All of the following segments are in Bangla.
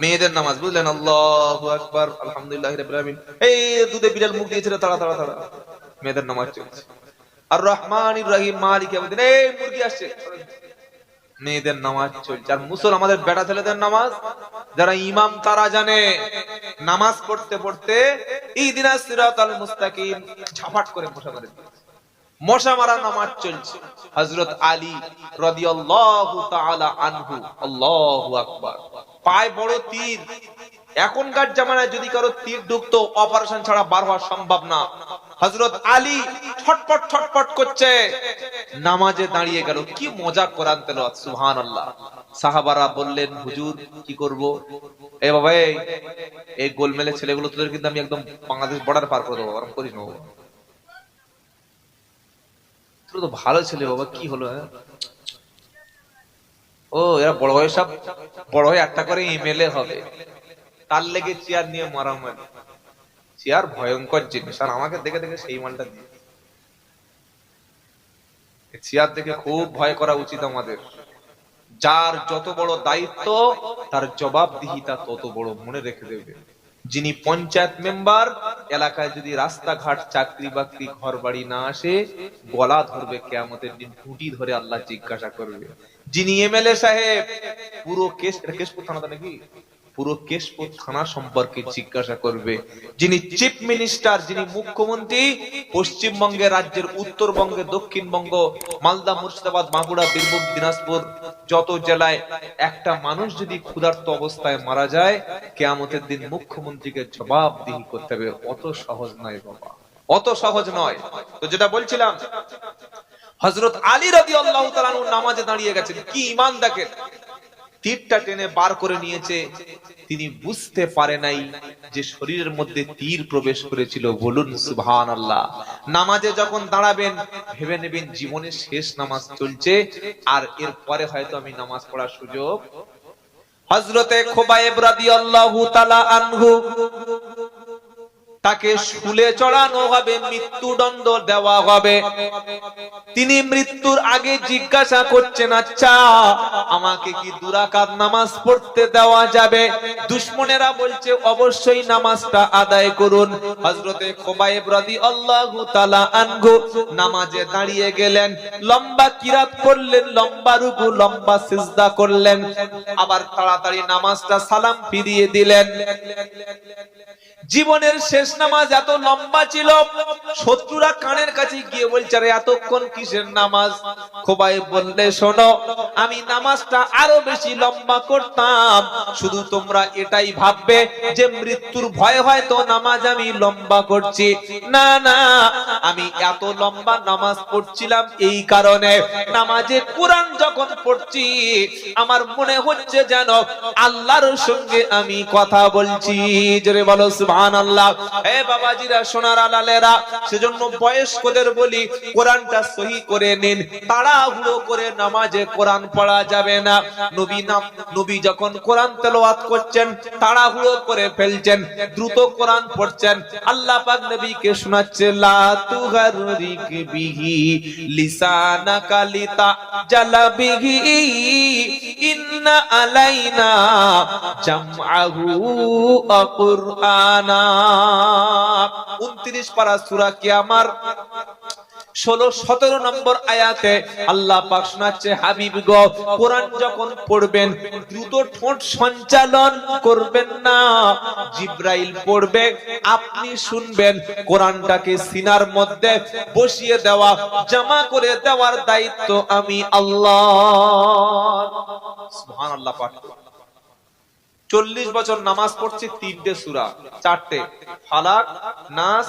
মেয়েদের নামাজ, বুঝলেন? আল্লাহু আকবার, আলহামদুলিল্লাহ আলামিন। এই দুধে বিড়াল মুখ দিয়েছিল তাড়া তাড়া তাড়া। মেয়েদের নামাজ চলছে। আর রহমানির রহিম মালিক এই মুরগি আসছে। মেয়েদের নামাজ চলছে। আর মুসল আমাদের বেটা ছেলেদের নামাজ, যারা ইমাম তারা জানে। নামাজ পড়তে পড়তে ইদিনা সিরাতাল মুস্তাকিম ঝাপাট করে মশা করে। মশা মারা নামাজ চলছে। হযরত আলী রাদিয়াল্লাহু তাআলা আনহু, আল্লাহু আকবার। পায় বড় তীর। এখনকার জামানায় যদি কারও তীর ঢুকতো অপারেশন ছাড়া বার হওয়া সম্ভব না। হযরত আলী ছটপট ছটপট করছে। নামাজে দাঁড়িয়ে গেল। কি মজা কোরআন তেলাওয়াত, সুবহানাল্লাহ। সাহাবারা বললেন, হুজুর, কি করব? এ বাবা এই গোলমেলে ছেলেগুলো তোদের কিন্তু আমি একদম বাংলাদেশ বর্ডার পার করে দেবো। করিস না বাবা। তো ভালো ছেলে বাবা, কি হলো হ্যাঁ? ও, এরা বড় হয়ে সব, বড় হয়ে একটা করে এমএলএ হবে। তার লেগে চেয়ার নিয়ে মারামারি চেয়ার ভয়ঙ্কর জিনিস। আর আমাকে দেখে দেখে সেই মালটা দিয়ে চেয়ার দেখে খুব ভয় করা উচিত আমাদের। যার যত বড় দায়িত্ব, তার জবাবদিহিতা তত বড় মনে রেখে দেবে। যিনি পঞ্চায়েত মেম্বার, এলাকায় যদি রাস্তাঘাট চাকরি বাকরি ঘর বাড়ি না আসে, গলা ধরবে কেয়ামতের দিন টুটি ধরে আল্লাহ জিজ্ঞাসা করবে। যিনি এমএলএ সাহেব, পুরো কেস কেশপুর থানাতে নাকি? পুরো কেশপুর থানা সম্পর্কে জিজ্ঞাসা করবে। যিনি চিফ মিনিস্টার যিনি মুখ্যমন্ত্রী, পশ্চিমবঙ্গের রাজ্যের উত্তরবঙ্গে, দক্ষিণবঙ্গ, মালদা, মুর্শিদাবাদ, বাঁকুড়া, বীরভূম, দিনাজপুর, যত জেলায় একটা মানুষ যদি ক্ষুধার্ত অবস্থায় মারা যায়, কেয়ামতের দিন মুখ্যমন্ত্রীকে জবাবদিহি করতে হবে। অত সহজ নয় বাবা। অত সহজ নয়। তো যেটা বলছিলাম হজরত আলী রাজি আল্লাহ নামাজে দাঁড়িয়ে গেছেন। কি ইমান দেখেন? তীরটা টেনে বার করে নিয়েছে। তিনি বুঝতে পারে নাই যে শরীরের মধ্যে তীর প্রবেশ করেছিল। বলুন সুবহান আল্লাহ নামাজে যখন দাঁড়াবেন, ভেবে নেবেন জীবনের শেষ নামাজ চলছে, আর এর পরে হয়তো আমি নামাজ পড়ার সুযোগ হজরতে খোবাইব রাদিয়াল্লাহু তাআলা আনহু তাকে শুলে চড়ানো হবে, মৃত্যুদণ্ড দেওয়া হবে। তিনি মৃত্যুর আগে জিজ্ঞাসা করছেন আচ্ছা আমাকে কি দুরাকাত নামাজ পড়তে দেওয়া যাবে? দুশ্মনেরা বলছে, অবশ্যই নামাজটা আদায় করুন। হযরতে খোবাইব রাদিয়াল্লাহু তাআলা আনহু নামাজে দাঁড়িয়ে গেলেন। লম্বা কিরাত করলেন, লম্বা রুকু, লম্বা সিজদা করলেন। আবার তাড়াতাড়ি নামাজটা সালাম ফিরিয়ে দিলেন। জীবনের শেষ নামাজ এত লম্বা ছিল, শত্রুরা কানের কাছে গিয়ে বলছে, আরে এতক্ষণ কিসের নামাজ? খোবাই বললে, শোনো, আমি নামাজটা আরও বেশি লম্বা করতাম। শুধু তোমরা এটাই ভাববে যে মৃত্যুর ভয় হয়তো নামাজ আমি লম্বা করছি। না না, আমি এত লম্বা নামাজ পড়ছিলাম এই কারণে নামাজে কোরআন যখন পড়ছি, আমার মনে হচ্ছে যেন আল্লাহর সঙ্গে আমি কথা বলছি। জোরে বলো তাড়াহুড়ো করে ফেলছেন দ্রুত কোরআন পড়ছেন আল্লাহ পাক নবীকে শোনাচ্ছে লা ইন্না আলাইনা 29 পারা সূরা কিয়ামার ষোলো, সতেরো নম্বর আয়াতে আল্লাহ পাক শোনাচ্ছে, হাবিব গ, কোরআন যখন পড়বেন, দ্রুত ঠোঁট সঞ্চালন করবেন না। জিব্রাইল পড়বে, আপনি শুনবেন, কোরআনটাকে সিনার মধ্যে বসিয়ে দেওয়া, জমা করে দেওয়ার দায়িত্ব আমি আল্লাহ। সুবহানাল্লাহ পাঠ করুন। চল্লিশ বছর নামাজ পড়ছে তিনটে সুরা, চারটে। ফালাক, নাস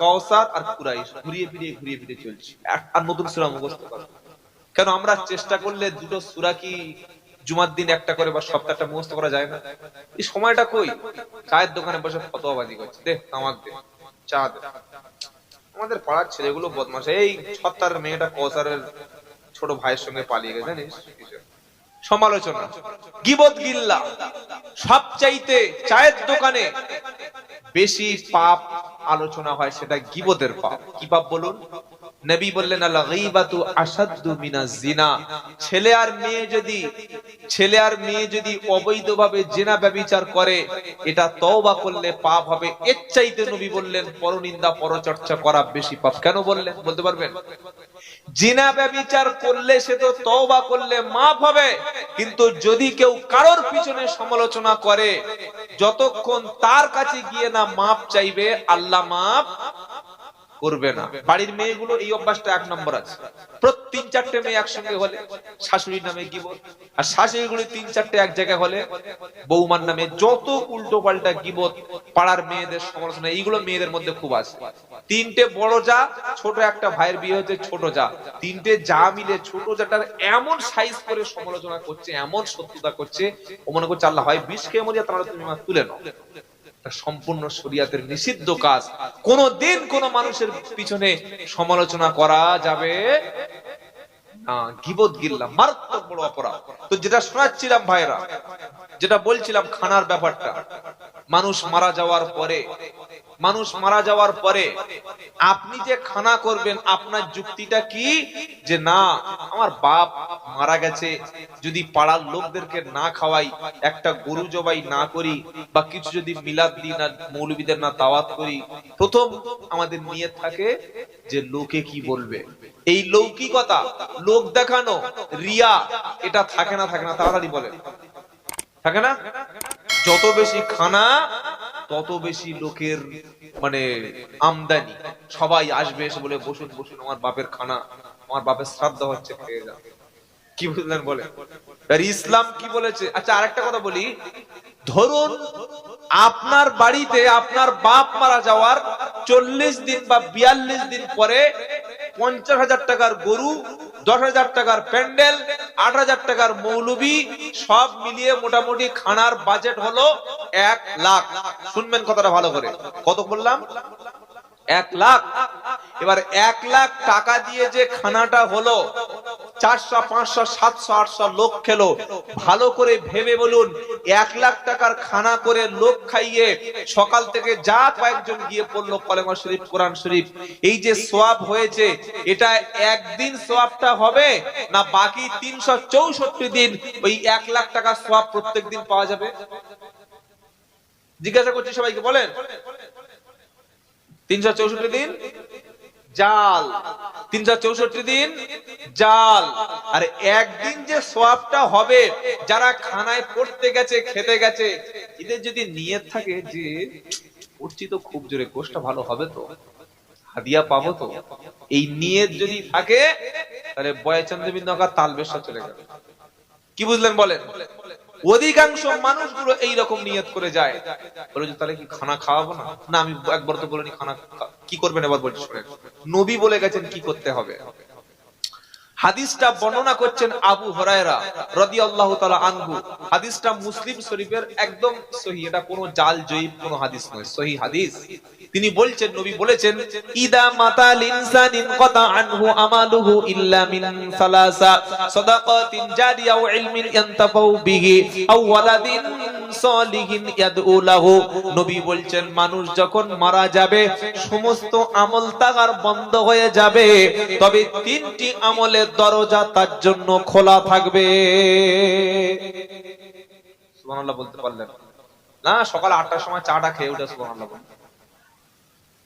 কৌসার আর কুরাইশ। ঘুরিয়ে ফিরিয়ে ঘুরিয়ে ফিরিয়ে চলছে। আর নতুন সুরা মুখস্থ কেন আমরা চেষ্টা করলে দুটো সুরা কি জুমার দিন একটা করে বা সপ্তাহটা মুখস্থ করা যায় না? এই সময়টা কই? চায়ের দোকানে বসে ফতোয়াবাজি করছে। দে তামাক দে, চা দে। আমাদের পাড়ার ছেলেগুলো বদমাশ। এই ছত্তার মেয়েটা কৌসারের ছোট ভাইয়ের সঙ্গে পালিয়ে গেছে, জানিস? সমালোচনা। গিবত গিল্লা। সবচাইতে চায়ের দোকানে বেশি পাপ আলোচনা হয় সেটা গিবতের পাপ। কি পাপ বলুন? নবী বললেন আল্লাহ গীবাতু আসাদ্দু মিনাজ জিনা ছেলে আর মেয়ে যদি ছেলে আর মেয়ে যদি অবৈধভাবে জেনা ব্যভিচার করে, এটা তওবা করলে পাপ হবে। এর চাইতে নবী বললেন, পরনিন্দা, পরচর্চা করা বেশি পাপ। কেন বললেন? বলতে পারবেন? জিনা ব্যভিচার করলে সে তো তওবা করলে মাফ হবে। কিন্তু যদি কেউ কারোর পিছনে সমালোচনা করে, যতক্ষণ তার কাছে গিয়ে না মাপ চাইবে, আল্লাহ মাপ করবে না। বাড়ির মেয়েগুলো এই অভ্যাসটা এক নম্বর আছে। প্রতি তিন চারটে মেয়ে একসঙ্গে হলে শাশুড়ির নামে গিবত আর শাশুড়িগুলি তিন চারটে এক জায়গায় হলে বৌমার নামে যত উল্টো পাল্টা গিবত পাড়ার মেয়েদের সমালোচনা, এইগুলো মেয়েদের মধ্যে খুব আছে। তিনটে বড় যা, ছোট একটা ভাইয়ের বিয়ে হচ্ছে ছোট যা। তিনটে যা মিলে ছোট জাটার এমন সাইজ করে সমালোচনা করছে, এমন শত্রুতা করছে, ও মনে করছে, আল্লাহ, হয় বিষ খেয়ে মরিয়া তারা তুমি তুলে নাও। সম্পূর্ণ শরিয়াতের নিষিদ্ধ কাজ। কোন দিন কোন মানুষের পিছনে সমালোচনা করা যাবে মারাত্মক বড় অপরাধ। তো যেটা শোনাচ্ছিলাম ভাইরা যেটা বলছিলাম খানার ব্যাপারটা মানুষ মারা যাওয়ার পরে, মানুষ মারা যাওয়ার পরে আপনি যে খানা করবেন, আপনার যুক্তিটা কি? যে না, আমার বাপ মারা গেছে, যদি পাড়ার লোকদেরকে না খাওয়াই, একটা গরু জবাই না করি, বা কিছু যদি মিলাদ দিই না, মৌলবীদের না দাওয়াত করি, প্রথম আমাদের নিয়ে থাকে যে লোকে কি বলবে? এই লৌকিকতা, লোক দেখানো, রিয়া, এটা থাকে না থাকে না, তাড়াতাড়ি বলে থাকে না? যত বেশি খানা, তত বেশি লোকের মানে আমদানি। সবাই আসবে এসে বলে, বসুন বসুন, আমার বাপের খানা, আমার বাপের শ্রাদ্ধ হচ্ছে। খেয়ে যাও কি বুঝলেন বলে? আর ইসলাম কি বলেছে? আচ্ছা আরেকটা কথা বলি। ধরুন, আপনার বাড়িতে আপনার বাপ মারা যাওয়ার চল্লিশ দিন বা বিয়াল্লিশ দিন পরে পঞ্চাশ হাজার টাকার গরু দশ হাজার টাকার প্যান্ডেল, আট হাজার টাকার মৌলবি সব মিলিয়ে মোটামুটি খানার বাজেট হলো এক লাখ। শুনবেন কথাটা ভালো করে। কত বললাম? এক লাখ। এবার এক লাখ টাকা দিয়ে যে খানাটা হলো চারশো, পাঁচশো, সাতশো, আটশো লোক খেলো। ভালো করে ভেবে বলুন, এক লাখ টাকার খানা করে লোক খাইয়ে সকাল থেকে যা কয়েকজন গিয়ে পড়ল কলেমা শরীফ, কোরআন শরীফ। এই যে সোয়াব হয়েছে, এটা একদিন সোয়াবটা হবে না বাকি তিনশো চৌষট্টি দিন ওই এক লাখ টাকা সোয়াব প্রত্যেক দিন পাওয়া যাবে? জিজ্ঞাসা করছি সবাইকে, বলেন। তিনশো চৌষট্টি দিন? জাল। তিনশো চৌষট্টি দিন জাল। আর একদিন যে সোয়াবটা হবে, যারা খানায় পড়তে গেছে, খেতে গেছে, এদের যদি নিয়ে থাকে যে, পড়ছি তো খুব জোরে কোষটা ভালো হবে তো, হাদিয়া পাবো তো, এই নিয়ত যদি থাকে, তাহলে বয়চন্দ্রবিন্দু তাল বেশা চলে যাবে কি বুঝলেন বলেন? অধিকাংশ মানুষগুলো এই রকম নিয়ত করে যায়। বলে তাহলে কি খানা খাওয়াবো না? না, আমি একবার তো বলিনি, খানা কি করবেন? এবার বলছি নবী বলে গেছেন কি করতে হবে? হাদিসটা বর্ণনা করছেন আবু হরায়রা রাদিয়াল্লাহু তাআলা আনহু। হাদিসটা মুসলিম শরীফের একদম সহি। এটা কোনো জাল, জয়ীব, কোনো হাদিস নয়, সহি হাদিস। তিনি বলছেন, নবী বলেছেন, ইদা মাতাল ইনসানিন কাতা আনহু আমালুহু ইল্লা মিন সালাসা। সাদাকাতিন জারিয়া ওয়া ইলমিন ইয়ানতাফাউ বিহি আও ওয়ালাদিন নবী বলছেন, মানুষ যখন মারা যাবে, সমস্ত আমল তাগার বন্ধ হয়ে যাবে। তবে তিনটি আমলের দরজা তার জন্য খোলা থাকবে। বলতে পারলেন। না, সকাল আটটার সময় চাটা খেয়ে উঠে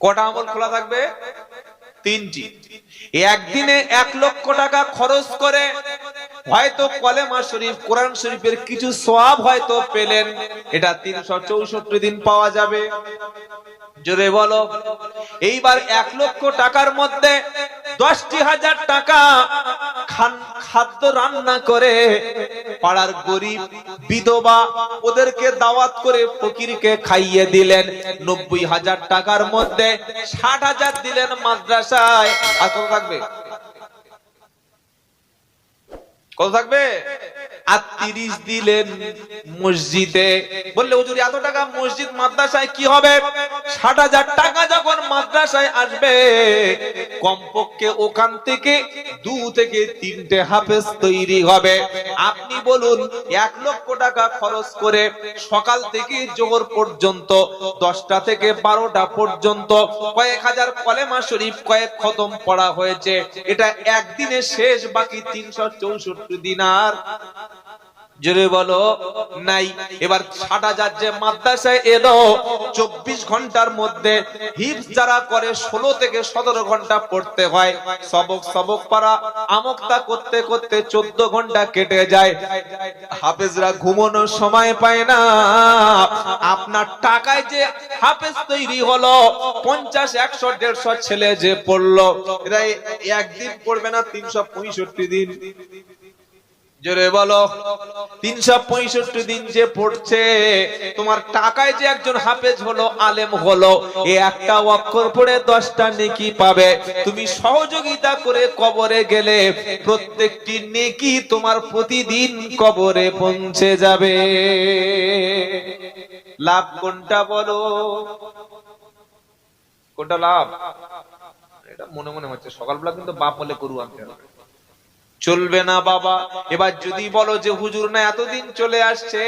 কটা আমল খোলা থাকবে? তিনটি। একদিনে এক লক্ষ টাকা খরচ করে হয়তো কলেমা শরীফ, কোরআন শরীফের কিছু সওয়াব হয়তো পেলেন। এটা তিনশো চৌষট্টি দিন পাওয়া যাবে। জোরে বলো। এইবার এক লক্ষ টাকার মধ্যে দশটি হাজার টাকা খান- খাদ্য রান্না করে পাড়ার গরিব বিধবা ওদেরকে দাওয়াত করে ফকিরকে খাইয়ে দিলেন। নব্বই হাজার টাকার মধ্যে ষাট হাজার দিলেন মাদ্রাসায়। আর কত থাকবে? কত থাকবে? আর তিরিশ দিলেন মসজিদে। বললে, হুজুর, এত টাকা মসজিদ মাদ্রাসায় কি হবে? ষাট হাজার টাকা যখন মাদ্রাসায় আসবে, কমপক্ষে ওখান থেকে দু থেকে তিনটে হাফেজ তৈরি হবে। আপনি বলুন, এক লক্ষ টাকা খরচ করে সকাল থেকে জোহর পর্যন্ত, দশটা থেকে বারোটা পর্যন্ত কয়েক হাজার কলেমা শরীফ, কয়েক খতম পড়া হয়েছে। এটা একদিনে শেষ, বাকি তিনশো চৌষট্টি দিন আর জোরে বলো, নাই। এবার ষাট হাজার যে মাদ্রাসায় এলো, চব্বিশ ঘণ্টার মধ্যে হিপস যারা করে, ষোলো থেকে সতেরো ঘণ্টা পড়তে হয়। সবক সবক পারা আমকতা করতে করতে চোদ্দ ঘণ্টা কেটে যায়। হাফেজরা ঘুমানোর সময় পায় না। আপনার টাকায় যে হাফেজ তৈরি হলো, পঞ্চাশ, একশো, দেড়শো ছেলে যে পড়ল, এরা একদিন পড়বে না, তিনশো পঁয়ষট্টি দিন। জোরে বলো। তিনশো পঁয়ষট্টি দিন যে পড়ছে, তোমার টাকায় যে একজন হাফেজ হলো, আলেম হলো, এ একটা অক্ষর পড়ে দশটা নেকি পাবে। তুমি সহযোগিতা করে কবরে গেলে, প্রত্যেকটি নেকি তোমার প্রতিদিন কবরে পৌঁছে যাবে। লাভ কোনটা বলো? কোনটা লাভ? এটা মনে মনে হচ্ছে, সকালবেলা কিন্তু বাপ বলে গরু আনতে হবে। চলবে না বাবা। এবার যদি বলো যে হুজুর না এতদিন চলে আসছে,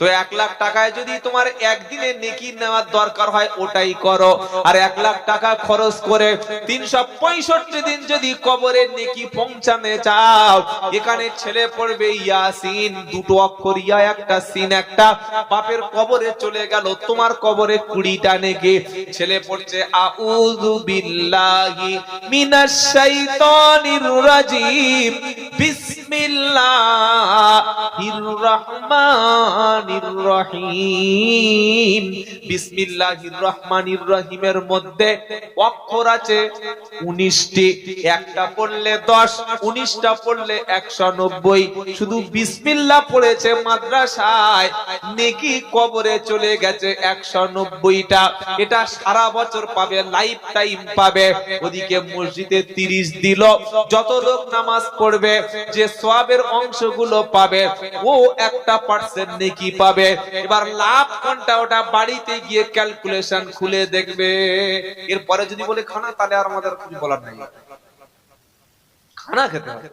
তো এক লাখ টাকায় যদি তোমার একদিনে নেকি নেওয়ার দরকার হয়, ওটাই করো। আর এক লাখ টাকা খরচ করে তিনশো পঁয়ষট্টি দিন যদি কবরে নেকি পৌঁছানে চাও, এখানে ছেলে পড়বে ইয়াসিন, দুটো অক্ষর ইয়া, একটা সিন, একটা। বাপের কবরে চলে গেল, তোমার কবরে কুড়িটা নেকি। ছেলে পড়ছে, আউযু বিল্লাহি মিনাশ শাইতানির রাজিম। রহিমের মধ্যে অক্ষর আছে 19টি একটা পড়লে 10 19টা পড়লে 190 শুধু পড়েছে মাদ্রাসায়, নেকি কবরে চলে গেছে 190টা এটা সারা বছর পাবে, লাইফ টাইম পাবে। ওদিকে মসজিদে 30 দিল। যত লোক নামাজ পড়বে, যে সোয়াবের অংশগুলো পাবে, ও একটা পার্সেন্ট নেকি পাবে। এবার লাভ কোনটা, ওটা বাড়িতে গিয়ে ক্যালকুলেশন খুলে দেখবে। এরপরে যদি বলে, খানা, তাহলে আর আমাদের কিছু বলার নাই। খানা খেতে হবে।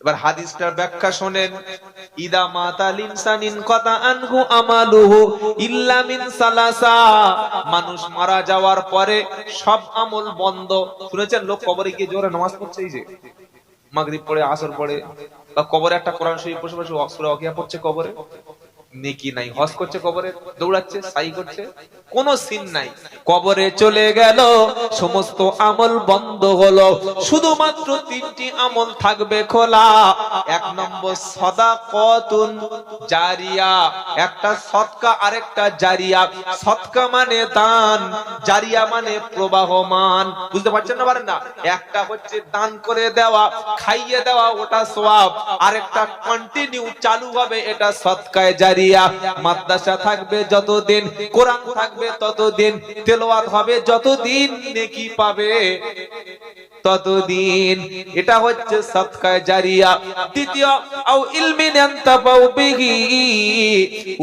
এবার হাদিসটার ব্যাখ্যা শোনেন, ইদা মাতাল ইনসানিন কথা আনহু আমালুহু ইল্লা মিন সালাসা। মানুষ মারা যাওয়ার পরে সব আমল বন্ধ। শুনেছেন লোক কবরে গিয়ে জোরে নামাজ পড়ছে এই যে? মাগরিব পড়ে আসর পড়ে বা কবরে একটা কোরআন শরীফ বসে বসে পড়ছে কবরে। নেকি নাই হজ করছে কবরে, দৌড়াচ্ছে, সাই করছে, কোন সিন নাই। কবরে চলে গেল, সমস্ত আমল বন্ধ হলো, শুধুমাত্র তিনটি আমল থাকবে খোলা। এক নম্বর সদা কতুন জারিয়া, একটা সৎকা আরেকটা জারিয়া। সৎকা মানে দান, জারিয়া মানে প্রবাহমান। বুঝতে পারছেন না পারেন না একটা হচ্ছে দান করে দেওয়া, খাইয়ে দেওয়া, ওটা সোয়াব। আরেকটা কন্টিনিউ চালু হবে, এটা সৎকায় জারিয়া মাদ্রাসা থাকবে যতদিন কোরআন থাকবে ততদিন তেলাওয়াত হবে যতদিন নেকি পাবে। ততদিন। এটা হচ্ছে সৎকায় জারিয়া। দ্বিতীয়, আও ইলমিন আনতাবাউ বিহি।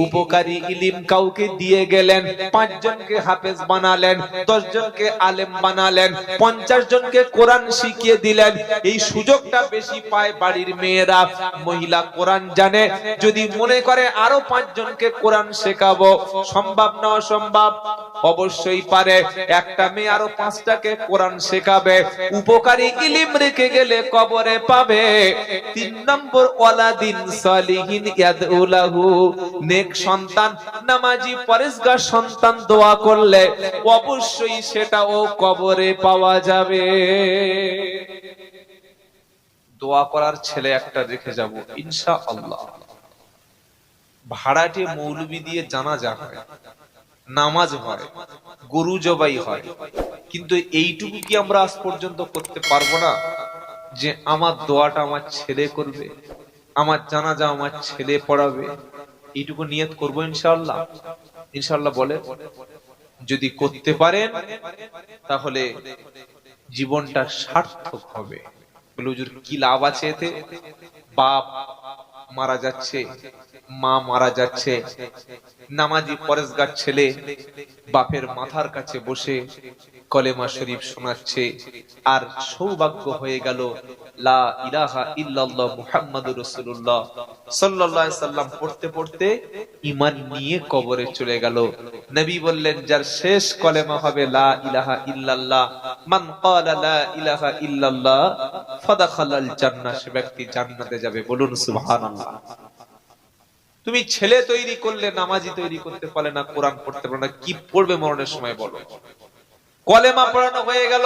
উপকারী ইলম কাউকে দিয়ে গেলেন পাঁচ জনকে হাফেজ বানালেন দশ জনকে আলেম বানালেন, পঞ্চাশ জনকে কোরআন শিখিয়ে দিলেন। এই সুযোগটা বেশি পায় বাড়ির মেয়েরা। মহিলা কোরআন জানে, যদি মনে করে আরও পাঁচ জনকে কোরআন শেখাবো, সম্ভব না অসম্ভব? অবশ্যই পারে। একটা মেয়ে আরও পাঁচটাকে কোরআন শেখাবে। উপকারী ইলিম রেখে গেলে কবরে পাবে। তিন নম্বর ওয়ালাদিন সালিহিন ইয়াদউলাহু নেক সন্তান, নামাজি, পরেশগার সন্তান দোয়া করলে অবশ্যই সেটাও কবরে পাওয়া যাবে। দোয়া করার ছেলে একটা রেখে যাব, ইনশাআল্লাহ। ভাড়াটে মৌলবি দিয়ে জানা হয়। নামাজ হয়, গরু জবাই হয়। কিন্তু এইটুকু কি আমরা আজ পর্যন্ত করতে পারব না? যে আমার দোয়াটা আমার ছেলে করবে, আমার জানাজা আমার ছেলে পড়াবে, এইটুকু নিয়ত করব ইনশাল্লাহ ইনশাল্লাহ বলে, যদি করতে পারেন, তাহলে জীবনটা সার্থক হবে। কি লাভ আছে এতে? বাপ মারা যাচ্ছে মা মারা যাচ্ছে নামাজি পরেশগার ছেলে বাপের মাথার কাছে বসে কলেমা শরীফ শোনাচ্ছে, আর সৌভাগ্য হয়ে গেল, লা ইলাহা ইল্লাল্লাহ মুহাম্মাদুর রাসূলুল্লাহ। সাল্লাল্লাহু আলাইহি পড়তে পড়তে ঈমান নিয়ে কবরে চলে গেল। নবী বললেন, যার শেষ কলেমা হবে লা ইলাহা ইল্লাল্লাহ, মান ক্বালা লা ইলাহা ইল্লাল্লাহ, ফাদাখালাল জান্নাহ, সে ব্যক্তি জান্নাতে যাবে। বলুন, সুবহানাল্লাহ। তুমি ছেলে তৈরি করলে, নামাজি তৈরি করতে পারলে না, কোরআন পড়তে পারলে না, কি পড়বে মরণের সময় বলো। কলেমা পড়ানো হয়ে গেল।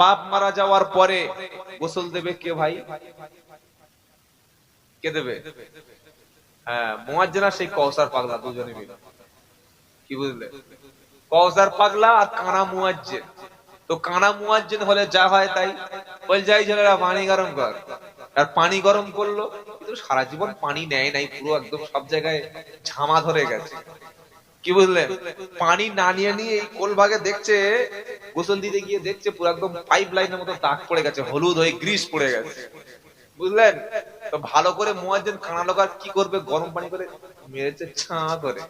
বাপ মারা যাওয়ার পরে গোসল দেবে কে ভাই? কে দেবে? হ্যাঁ সেই কৌসার পাগলা, দুজনে মিলে। কি বুঝলে? কৌসার পাগলা আর কানা মুয়াজ্জেন। তো কানা মুয়াজ্জেন হলে যা হয় তাই। বল, যাই ছেলেরা, পানি গরম কর। আর পানি গরম করল, কিন্তু সারা জীবন পানি নেয় নাই, পুরো একদম সব জায়গায় ঝামা ধরে গেছে। কি বুঝলেন? পানি না নিয়ে নিয়ে এই কোলভাগে দেখছে, গোসল দিতে গিয়ে দেখছে পুরো একদম পাইপ লাইনের মতো দাগ পড়ে গেছে, হলুদ হয়ে গ্রিস পড়ে গেছে। বুঝলেন? তো ভালো করে মোয়াজ্জেন কানা লোক আর কি করবে? গরম পানি করে মেরেছে ছা করে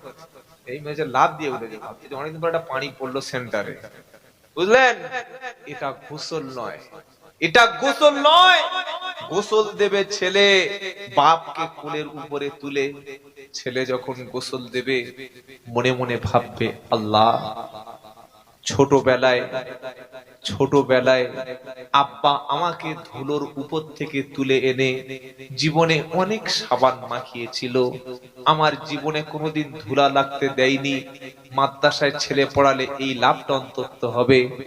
এই মেরেছে লাভ দিয়ে উঠেছে। ভাবছে অনেকদিন পর একটা পানি পড়ল সেন্টারে বুঝলেন? এটা গোসল নয়। এটা গোসল নয়। গোসল দেবে ছেলে বাপকে কোলের উপরে তুলে ছেলে যখন গোসল দেবে, মনে মনে ভাববে, আল্লাহ, ছোটবেলায় ছোটবেলায় আব্বা আমাকে ধুলোর উপর থেকে তুলে এনে জীবনে অনেক সাবান মাখিয়েছিল। আমার জীবনে কোনোদিন ধুলা লাগতে দেয়নি। মাদ্রাসায় ছেলে পড়ালে এই লাভটা অন্তত হবে।